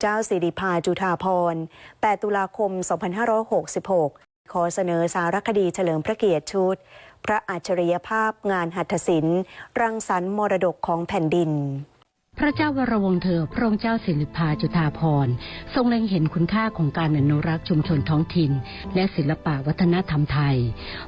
เจ้าสิริพาจุธาพร 8 ตุลาคม 2566 ขอเสนอสารคดีเฉลิมพระเกียรติชุด พระอัจฉริยภาพงานหัตถศิลป์ รังสรรค์มรดกของแผ่นดิน พระเจ้าวรวงเธอ พระองค์เจ้าสิริภาจุฑาภรทรงเล็งเห็นคุณค่าของการอนุรักษ์ชุมชนท้องถิ่น และศิลปะวัฒนธรรมไทย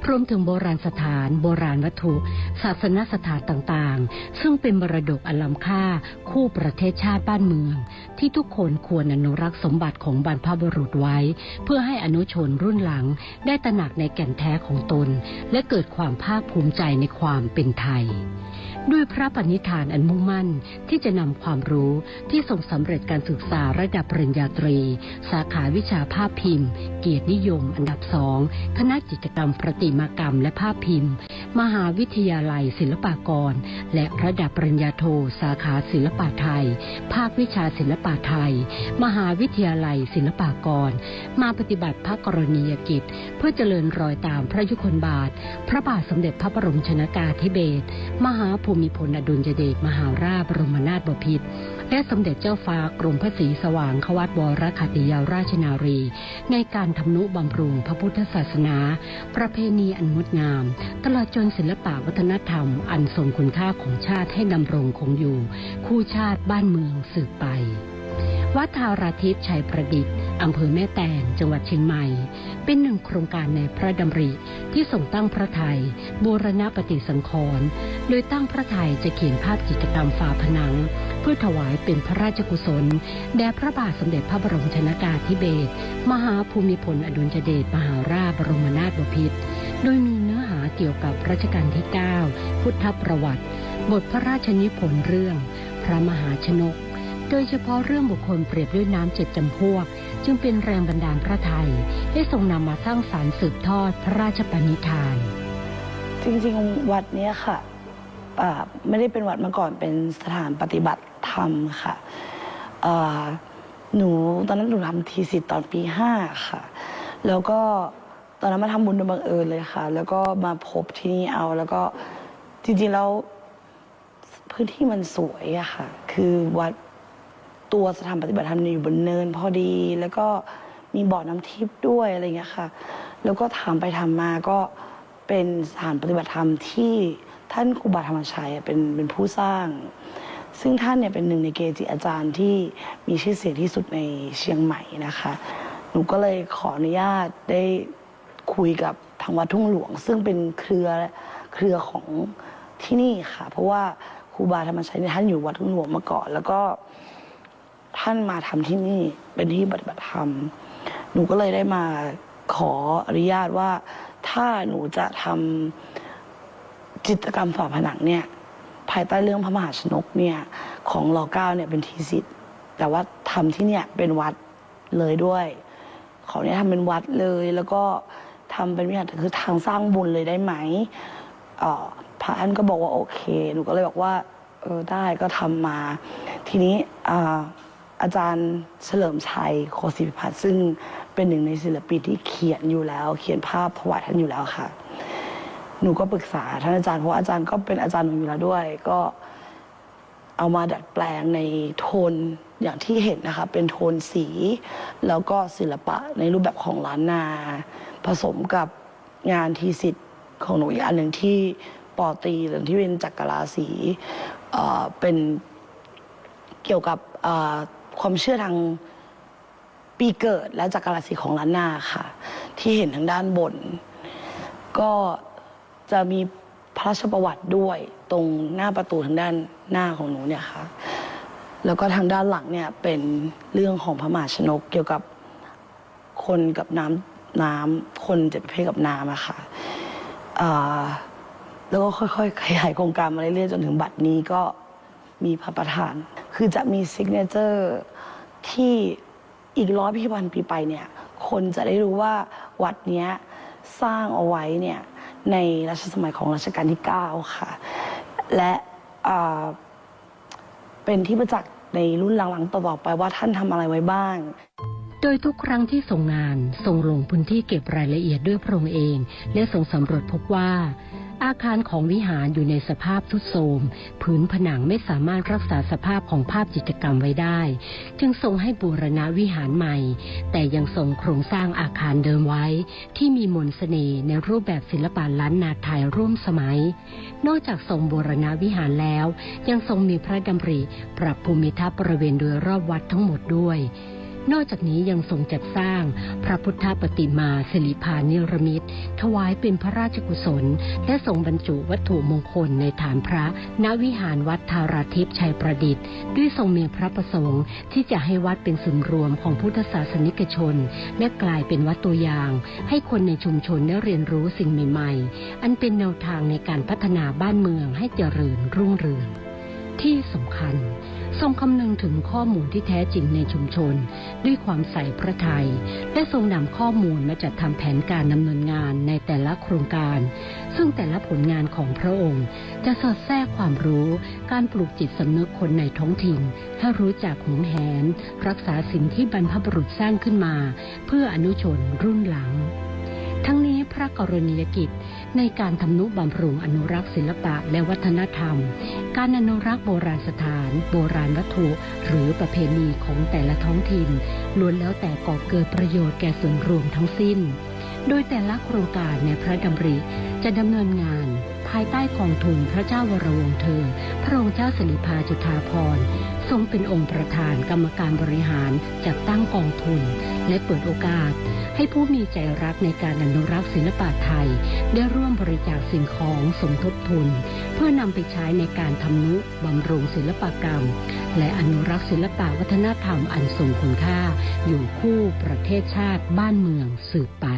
รวมถึงโบราณสถาน โบราณวัตถุ ศาสนสถานต่างๆ ซึ่งเป็นมรดกอันล้ำค่า คู่ประเทศชาติบ้านเมือง ที่ทุกคนควรอนุรักษ์สมบัติของบรรพบุรุษไว้ เพื่อให้อนุชนรุ่นหลัง ได้ตระหนักในแก่นแท้ของตน และเกิดความภาคภูมิใจในความเป็นไทย ด้วยพระปณิธานอันมุ่งมั่นที่จะนำความรู้ที่ส่งสำเร็จการศึกษาระดับปริญญาตรี สาขาวิชาภาพพิมพ์ เกียรตินิยม อันดับสองคณะจิตรกรรมประติมากรรมและภาพพิมพ์ มหาวิทยาลัยศิลปากร และระดับปริญญาโทสาขาศิลปะไทย ภาควิชาศิลปะไทย มหาวิทยาลัยศิลปากร มาปฏิบัติพระกรณียกิจ เพื่อเจริญรอยตามพระยุคลบาท พระบาทสมเด็จพระบรมชนากาธิเบศรมหาภูมิพลอดุลยเดชมหาราชบรมนาถบพิตรและสมเด็จเจ้าฟ้ากรมพระศรีสว่างควัตวรคัติยาราชนารี ในการทำนุบำรุงพระพุทธศาสนา ประเพณีอันงดงาม ตลอดจนางศิลปะวัฒนธรรม อันทรงคุณค่าของชาติให้ดำรงคงอยู่ คู่ชาติบ้านเมืองสืบไป วัดทาราทิพย์ชัยประดิษฐ์อำเภอแม่แตงจังหวัดเชียงใหม่ เป็นหนึ่งโครงการในพระดำริที่ส่งตั้งพระไทยบูรณปฏิสังขรณ์โดยตั้งพระไทยจะเขียนภาพจิตรกรรมฝาผนัง เพื่อถวายเป็นพระราชกุศล แด่พระบาทสมเด็จพระบรมชนากาธิเบศรมหาภูมิพลอดุลยเดชมหาราชบรมนาถบพิตรโดยมีเน เกี่ยวกับรัชกาลที่ 9 พุทธประวัติ บทพระราชนิพนธ์เรื่อง พระมหาชนก โดยเฉพาะเรื่องบุคคลเปรียบด้วยน้ำเจ็ดจำพวก จึงเป็นแรงบันดาลพระไทย ให้ทรงนำมาสร้างสารรค์สืบทอดพระราชปณิธาน จริงๆ วัดเนี้ยค่ะไม่ได้เป็นวัดมาก่อนเป็นสถานปฏิบัติธรรมค่ะหนูตอนนั้นหนูทำทีสิทธ์ตอนปีห้าค่ะ แล้วก็ ตอนนั้นมาทำบุญโดยบังเอิญเลยค่ะ แล้วก็มาพบที่นี่เอา แล้วก็จริงๆแล้วพื้นที่มันสวยอะค่ะ คือวัดตัวสถานปฏิบัติธรรมนี่อยู่บนเนินพอดี แล้วก็มีบ่อน้ำทิพย์ด้วยอะไรเงี้ยค่ะ แล้วก็ถามไปถามมาก็เป็นสถานปฏิบัติธรรมที่ท่านครูบาธรรมชัยเป็นเป็นผู้สร้าง ซึ่งท่านเนี่ยเป็นหนึ่งในเกจิอาจารย์ที่มีชื่อเสียงที่สุดในเชียงใหม่นะคะ หนูก็เลยขออนุญาตได้ คุยกับทางวัดทุ่งหลวง ซึ่งเป็นเครือเครือของที่นี่ค่ะ เพราะว่าครูบาธรรมชัยเนี่ยท่านอยู่วัดทุ่งหลวงมาก่อน แล้วก็ท่านมาทำที่นี่เป็นที่ปฏิบัติธรรม หนูก็เลยได้มาขออนุญาตว่า ถ้าหนูจะทำจิตรกรรมฝาผนังเนี่ยภายใต้เรื่องพระมหาชนกเนี่ยของรอเก้าเนี่ยเป็นทีสิทธิ์แต่ว่าทำที่เนี่ยเป็นวัดเลยด้วย ขอเนี่ยทำเป็นวัดเลยแล้วก็ ทำเป็นวิหารคือทางสร้างบุญเลยได้ไหมออพระท่านก็บอกว่าโอเค หนูก็เลยบอกว่าเออได้ก็ทำมา ทีนี้อาอาจารย์เฉลิมชัยโคศิพิพัฒน์ซึ่งเป็นหนึ่งในศิลปินที่เขียนอยู่แล้ว เขียนภาพถวายท่านอยู่แล้วค่ะ หนูก็ปรึกษาท่านอาจารย์เพราะอาจารย์ก็เป็นอาจารย์หนูอยู่แล้วด้วย ก็เอามาดัดแปลงในโทนอย่างที่เห็นนะคะ เป็นโทนสี แล้วก็ศิลปะในรูปแบบของล้านนา ผสมกับงานทีสิทธิ์ของหนูอีกอันหนึ่งที่ปอตีหรือที่เป็นจักรราศีเป็นเกี่ยวกับความเชื่อทางปีเกิดและจักรราศีของล้านนาค่ะ ที่เห็นทางด้านบน ก็จะมีพระราชประวัติด้วยตรงหน้าประตูทางด้านหน้าของหนูเนี่ยค่ะแล้วก็ทางด้านหลังเนี่ยเป็นเรื่องของพระมหาชนกเกี่ยวกับคนกับน้ำ น้ำคนจะประเภทกับน้ำอะค่ะแล้วก็ค่อยๆขยายโครงการมาเรื่อยๆจนถึงบัดนี้ก็มีพระประธาน คือจะมีซิกเนเจอร์ที่อีกร้อยพิพันปีไปเนี่ย คนจะได้รู้ว่าวัดเนี้ยสร้างเอาไว้เนี่ยในรัชสมัยของรัชกาลที่ 9 ค่ะ และเป็นที่ประจักษ์ในรุ่นหลังๆต่อๆไปว่าท่านทำอะไรไว้บ้าง โดยทุกครั้งที่ส่งงานทรงลงพื้นที่เก็บรายละเอียดด้วยพระองค์เอง และทรงสำรวจพบว่า อาคารของวิหารอยู่ในสภาพทรุดโทรมผืนผนังไม่สามารถรักษาสภาพของภาพจิตรกรรมไว้ได้ จึงทรงให้บูรณะวิหารใหม่ แต่ยังทรงโครงสร้างอาคารเดิมไว้ ที่มีมนต์เสน่ห์ในรูปแบบศิลปะล้านนาไทยร่วมสมัย นอกจากทรงบูรณะวิหารแล้ว ยังทรงมีพระดำริ ปรับภูมิทัศน์บริเวณโดยรอบวัดทั้งหมดด้วย นอกจากนี้ยังทรงจัดสร้างพระพุทธปฏิมาสิริพานิรมิตถวายเป็นพระราชกุศล และทรงบรรจุวัตถุมงคลในฐานพระณวิหารวัดทาราทิพย์ชัยประดิษฐ์ ด้วยทรงมีพระประสงค์ ที่จะให้วัดเป็นศูนย์รวมของพุทธศาสนิกชน และกลายเป็นวัดตัวอย่าง ให้คนในชุมชนได้เรียนรู้สิ่งใหม่ ๆ อันเป็นแนวทางในการพัฒนาบ้านเมืองให้เจริญรุ่งเรือง ที่สำคัญ ทรงคำนึงถึงข้อมูลที่แท้จริงในชุมชน ด้วยความใส่พระทัยและทรงนำข้อมูลมาจัดทำแผนการดำเนินงานในแต่ละโครงการ ซึ่งแต่ละผลงานของพระองค์ จะสอดแทรกความรู้ การปลูกจิตสำนึกคนในท้องถิ่นให้รู้จักหวงแหน รักษาสิ่งที่บรรพบุรุษสร้างขึ้นมา เพื่ออนุชนรุ่นหลัง ทั้งนี้ ระกรณียกิจ ในการทำนุบำรุงอนุรักษ์ศิลปะและวัฒนธรรม การอนุรักษ์โบราณสถาน โบราณวัตถุ หรือประเพณีของแต่ละท้องถิ่นล้วนแล้วแต่ก่อเกิดประโยชน์แก่ส่วนรวมทั้งสิ้น โดยแต่ละโครงการในพระดำริจะดำเนินงาน ภายใต้กองทุนพระเจ้าวรวงเธอ พระองค์เจ้าสิริพาจุฑาภรณ์ทรงเป็นองค์ประธานกรรมการบริหารจัดตั้งกองทุน และเปิดโอกาส ให้ผู้มีใจรักในการอนุรักษ์ศิลปะไทย ได้ร่วมบริจาคสิ่งของสมทบทุน เพื่อนำไปใช้ในการทำนุบำรุงศิลปกรรม และอนุรักษ์ศิลปะวัฒนธรรมอันทรงคุณค่า อยู่คู่ประเทศชาติบ้านเมืองสืบไป